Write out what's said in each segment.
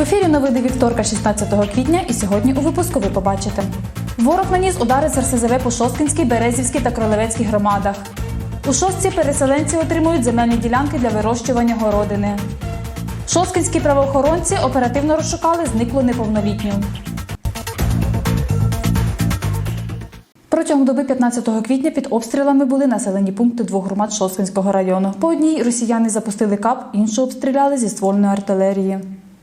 В ефірі новини вівторка, 16 квітня, і сьогодні у випуску ви побачите. Ворог наніс удари з РСЗВ по Шосткинській, Березівській та Кролевецькій громадах. У шостці переселенці отримують земельні ділянки для вирощування городини. Шосткинські правоохоронці оперативно розшукали зниклу неповнолітню. Протягом доби 15 квітня під обстрілами були населені пункти двох громад Шосткинського району. По одній росіяни запустили кап, іншу обстріляли зі ствольної артилерії.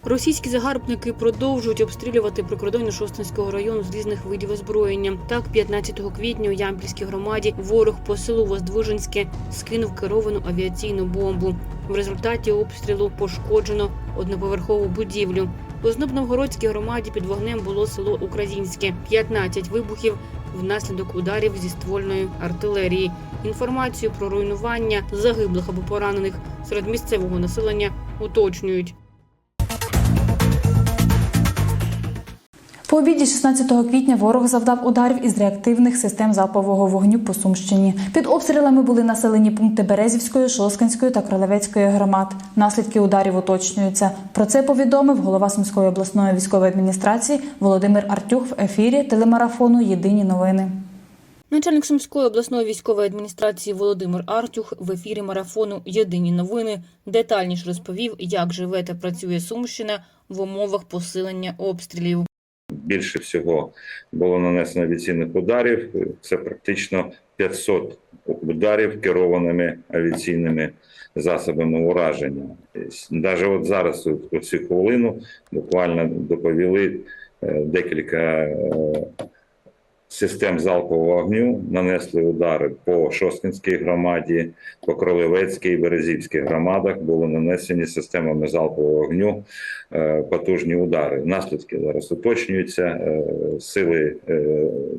Російські загарбники продовжують обстрілювати прикордоння Шостинського району з різних видів озброєння. Так, 15 квітня у Ямпільській громаді ворог по селу Воздвиженське скинув керовану авіаційну бомбу. В результаті обстрілу пошкоджено одноповерхову будівлю. У Знобновгородській громаді під вогнем було село Українське. 15 вибухів внаслідок ударів зі ствольної артилерії. Інформацію про руйнування загиблих або поранених серед місцевого населення уточнюють. По обіді 16 квітня ворог завдав ударів із реактивних систем залпового вогню по Сумщині. Під обстрілами були населені пункти Березівської, Шоскинської та Кролевецької громад. Наслідки ударів уточнюються. Про це повідомив голова Сумської обласної військової адміністрації Володимир Артюх в ефірі телемарафону Єдині новини. Начальник Сумської обласної військової адміністрації Володимир Артюх в ефірі марафону Єдині новини детальніше розповів, як живе та працює Сумщина в умовах посилення обстрілів. Більше всього було нанесено авіаційних ударів. Це практично 500 ударів керованими авіаційними засобами ураження. Навіть от зараз, у цю хвилину, буквально доповіли е, декілька е, систем залпового вогню, нанесли удари по Шосткінській громаді, по Кролевецькій і Березівській громадах. Були нанесені системами залпового вогню е, потужні удари. Наслідки зараз уточнюються. Е, Сили е,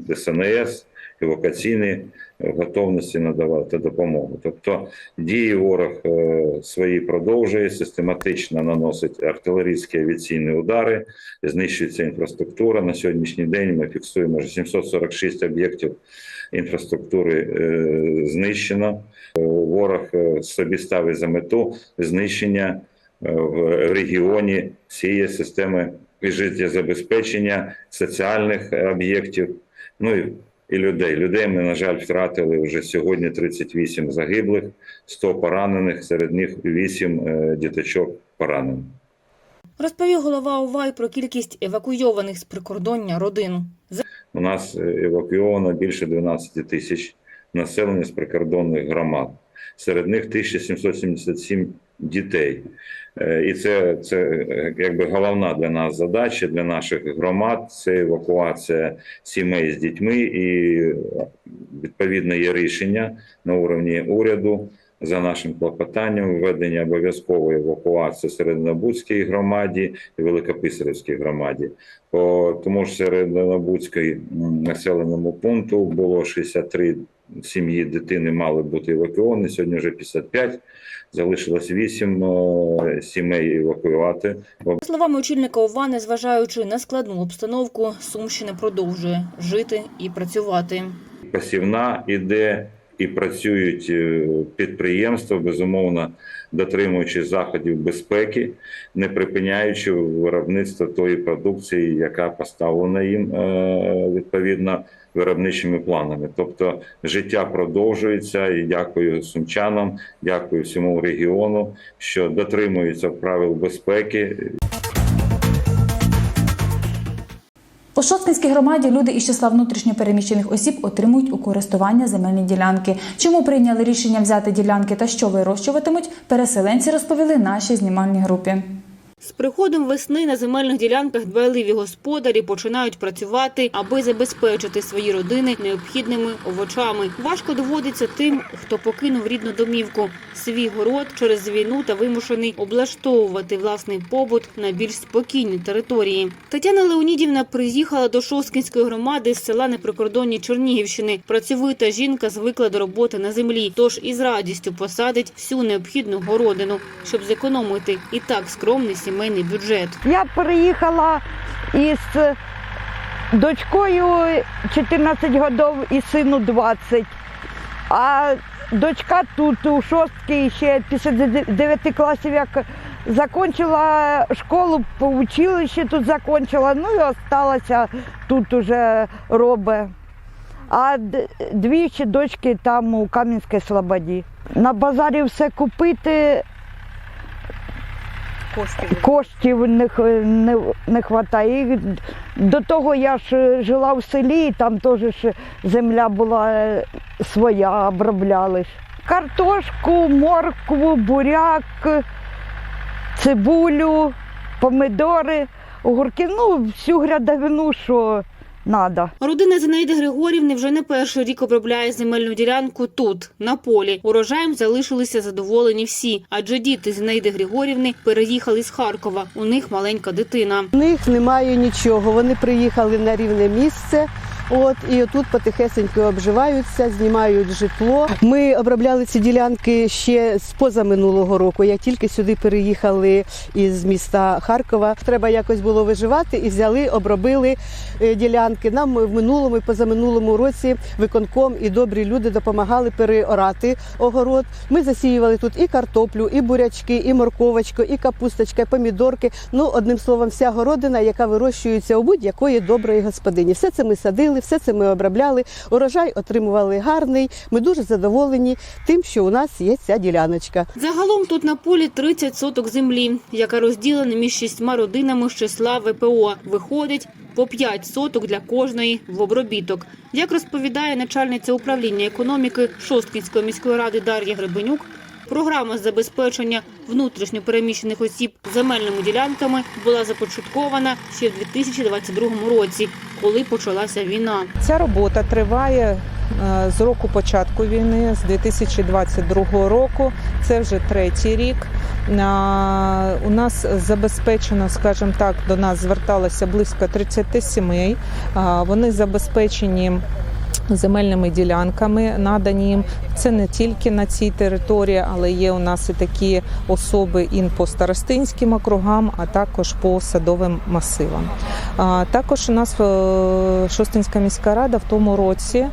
ДСНС, евакуаційні готовності надавати допомогу. Тобто дії ворог е, свої продовжує, систематично наносить артилерійські авіаційні удари, знищується інфраструктура. На сьогоднішній день ми фіксуємо вже 746 об'єктів інфраструктури е, знищено. Е, Ворог собі ставить за мету знищення в регіоні всієї системи життєзабезпечення соціальних об'єктів. Ну і і людей. Людей ми, на жаль, втратили вже сьогодні 38 загиблих, 100 поранених, серед них 8 е, діточок поранених. Розповів голова УВА й про кількість евакуйованих з прикордоння родин. У нас е, евакуйовано більше 12 тисяч населення з прикордонних громад. Серед них 1777 дітей. Е, І це, це е, якби головна для нас задача для наших громад це евакуація сімей з дітьми, і відповідно є рішення на уровні уряду за нашим клопотанням введення обов'язкової евакуації Середнобудській громаді і Великописарівській громаді. По тому ж Середнобудській населеному пункту було 63 сім'ї дитини мали бути евакуовані. Сьогодні вже 55. Залишилось 8 е, сімей евакуювати. За словами очільника ОВА, незважаючи на складну обстановку, Сумщина продовжує жити і працювати. Посівна іде і працюють е, підприємства, безумовно дотримуючись заходів безпеки, не припиняючи виробництво тої продукції, яка поставлена їм е, відповідно виробничими планами. Тобто життя продовжується, і дякую сумчанам, дякую всьому регіону, що дотримуються правил безпеки, У Шоцкинській громаді люди із числа внутрішньопереміщених осіб отримують у користування земельні ділянки. Чому прийняли рішення взяти ділянки та що вирощуватимуть, переселенці розповіли нашій знімальній групі. З приходом весни на земельних ділянках дбайливі господарі починають працювати, аби забезпечити свої родини необхідними овочами. Важко доводиться тим, хто покинув рідну домівку, свій город через війну та вимушений облаштовувати власний побут на більш спокійній території. Тетяна Леонідівна приїхала до Шосткінської громади з села на прикордонні Чернігівщини. Працьовита жінка звикла до роботи на землі, тож із радістю посадить всю необхідну городину, щоб зекономити і так скромний сімейний бюджет. Я приїхала із дочкою 14 років і сину 20. А дочка тут у шостки ще після 9 класів як Закончила школу по училищі тут закончила, ну і осталася тут уже робе. А д- дві ще дочки там у Кам'янській Слободі. На базарі все купити, коштів не, х- не, не вистачає. До того я ж жила в селі, там теж ж земля була е, своя, обробляли. Картошку, моркву, буряк, цибулю, помидори, огурки, ну, всю грядовину, що треба. Родина Зинаїди Григорівни вже не перший рік обробляє земельну ділянку тут, на полі. Урожаєм залишилися задоволені всі, адже діти Зинаїди Григорівни переїхали з Харкова. У них маленька дитина. У них немає нічого. Вони приїхали на рівне місце. От і отут потихесенько обживаються, знімають житло. Ми обробляли ці ділянки ще з позаминулого року. Як тільки сюди переїхали із міста Харкова, треба якось було виживати і взяли, обробили е, ділянки. Нам в минулому і позаминулому році виконком і добрі люди допомагали переорати огород. Ми засіювали тут і картоплю, і бурячки, і морковочку, і капусточка, і помідорки. Ну, одним словом, вся городина, яка вирощується у будь-якої доброї господині. Все це ми садили, все це ми обробляли. Урожай отримували гарний. Ми дуже задоволені тим, що у нас є ця діляночка. Загалом тут на полі 30 соток землі, яка розділена між шістьма родинами з числа ВПО. Виходить по 5 соток для кожної в обробіток. Як розповідає начальниця управління економіки Шосткінської міської ради Дар'я Гребенюк, програма забезпечення внутрішньо переміщених осіб земельними ділянками була започаткована ще в 2022 році, коли почалася війна. Ця робота триває е, з року початку війни, з 2022 року. Це вже третій рік. У нас забезпечено, скажімо так, до нас зверталося близько 30 сімей. Вони забезпечені. Земельними ділянками надані їм це не тільки на цій території, але є у нас і такі особи і по старостинським округам, а також по садовим масивам. Також у нас е, Шостинська міська рада в тому році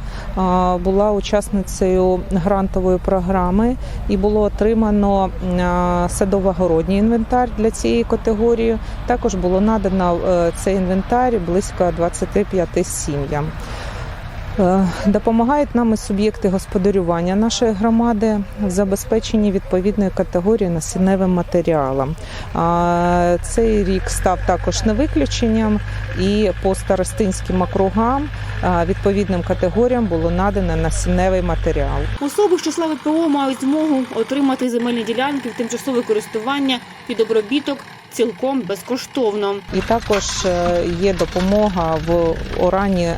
була учасницею грантової програми і було отримано а, садово-городній інвентар для цієї категорії. Також було надано е, цей інвентар близько 25 сім'ям. Е, Допомагають нам і суб'єкти господарювання нашої громади в забезпеченні відповідної категорії насінневим матеріалом. Цей рік став також не виключенням, і по старостинським округам відповідним категоріям було надано насінневий матеріал. Особи з числа ВПО мають змогу отримати земельні ділянки в тимчасове користування під обробіток цілком безкоштовно. І також е, є допомога в оранні е,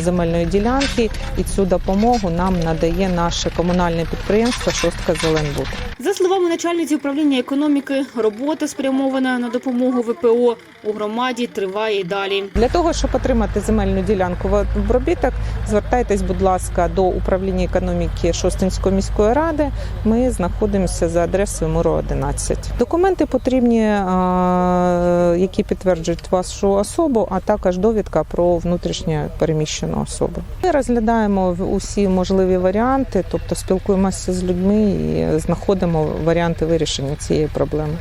земельної ділянки, і цю допомогу нам надає наше комунальне підприємство Шостка Зеленбуд. За словами начальниці управління економіки, робота спрямована на допомогу ВПО у громаді триває й далі. Для того, щоб отримати земельну ділянку в обробіток, звертайтесь, будь ласка, до управління економіки Шостинської міської ради. Ми знаходимося за адресою Муру 11. Документи потрібні, а, які підтверджують вашу особу, а також довідка про внутрішньо переміщену особу. Ми розглядаємо усі можливі варіанти, тобто спілкуємося з людьми і знаходимо варіанти вирішення цієї проблеми.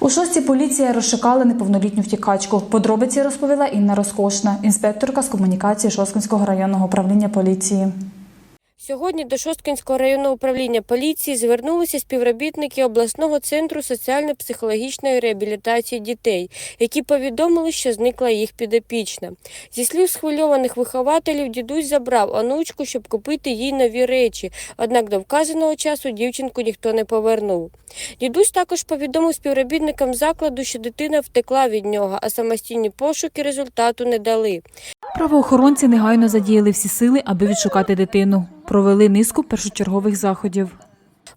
У шостій поліція розшукала неповнолітню втікачку. Подробиці розповіла Інна Розкошна, інспекторка з комунікації Шосткинського районного управління поліції. Сьогодні до Шосткинського районного управління поліції звернулися співробітники обласного центру соціально-психологічної реабілітації дітей, які повідомили, що зникла їх підопічна. Зі слів схвильованих вихователів, дідусь забрав онучку, щоб купити їй нові речі. Однак до вказаного часу дівчинку ніхто не повернув. Дідусь також повідомив співробітникам закладу, що дитина втекла від нього, а самостійні пошуки результату не дали. Правоохоронці негайно задіяли всі сили, аби відшукати дитину. Провели низку першочергових заходів.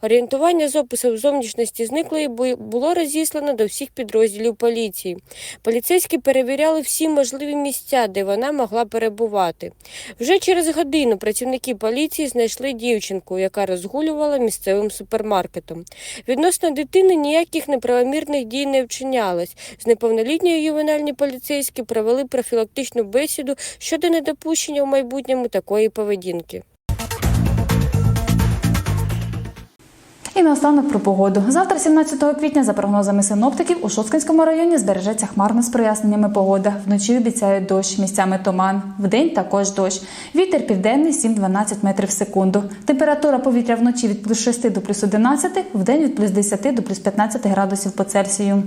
Орієнтування з описом зовнішності зниклої бу- було розіслано до всіх підрозділів поліції. Поліцейські перевіряли всі можливі місця, де вона могла перебувати. Вже через годину працівники поліції знайшли дівчинку, яка розгулювала місцевим супермаркетом. Відносно дитини ніяких неправомірних дій не вчинялось. З неповнолітньою ювенальні поліцейські провели профілактичну бесіду щодо недопущення в майбутньому такої поведінки. І наостанок про погоду. Завтра, 17 квітня, за прогнозами синоптиків, у Шоцкинському районі збережеться хмарно з проясненнями погода. Вночі обіцяють дощ, місцями туман. Вдень також дощ. Вітер південний 7-12 метрів в секунду. Температура повітря вночі від плюс 6 до плюс 11, вдень від плюс 10 до плюс 15 градусів по Цельсію.